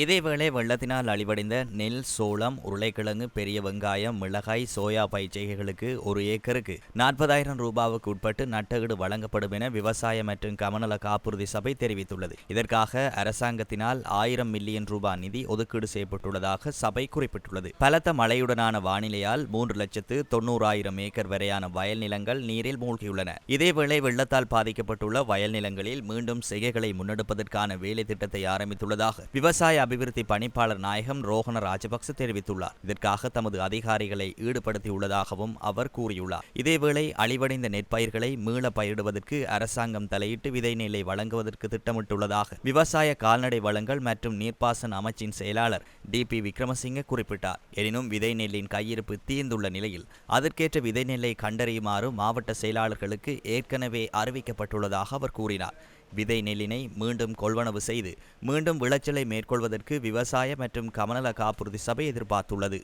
இதேவேளை வெள்ளத்தினால் அழிவடைந்த நெல் சோளம் உருளைக்கிழங்கு பெரிய வெங்காயம் மிளகாய் சோயா பயிர்ச்செய்கைகளுக்கு ஒரு ஏக்கருக்கு நாற்பதாயிரம் ரூபாவுக்கு உட்பட்டு நட்டகடு வழங்கப்படும் என விவசாய மற்றும் கமநல காப்புறுதி சபை தெரிவித்துள்ளது. இதற்காக அரசாங்கத்தினால் ஆயிரம் மில்லியன் ரூபாய் நிதி ஒதுக்கீடு செய்யப்பட்டுள்ளதாக சபை குறிப்பிட்டுள்ளது. பலத்த மழையுடனான வானிலையால் மூன்று லட்சத்து தொண்ணூறாயிரம் ஏக்கர் வரையான வயல் நிலங்கள் நீரில் மூழ்கியுள்ளன. இதேவேளை வெள்ளத்தால் பாதிக்கப்பட்டுள்ள வயல் நிலங்களில் மீண்டும் செய்கைகளை முன்னெடுப்பதற்கான வேலை திட்டத்தை ஆரம்பித்துள்ளதாக விவசாய அபிவிருத்தி பணிப்பாளர் நாயகம் ரோஹன ராஜபக்ச தெரிவித்துள்ளார். இதற்காக தமது அதிகாரிகளை ஈடுபடுத்தியுள்ளதாகவும் அவர் கூறியுள்ளார். இதேவேளை அழிவடைந்த நெற்பயிர்களை மீள பயிரிடுவதற்கு அரசாங்கம் தலையிட்டு விதை நெல்லை வழங்குவதற்கு திட்டமிட்டுள்ளதாக விவசாய கால்நடை வளங்கள் மற்றும் நீர்ப்பாசன அமைச்சின் செயலாளர் டி பி விக்ரமசிங்க குறிப்பிட்டார். எனினும் விதை நெல்லின் கையிருப்பு தீர்ந்துள்ள நிலையில் அதற்கேற்ற விதை நெல்லை கண்டறியுமாறு மாவட்ட செயலாளர்களுக்கு ஏற்கனவே அறிவிக்கப்பட்டுள்ளதாக அவர் கூறினார். விதை நெல்லினை மீண்டும் கொள்வனவு செய்து மீண்டும் விளைச்சலை மேற்கொள்வதற்கு விவசாய மற்றும் கமநல காப்புறுதி சபை எதிர்பார்த்துள்ளது.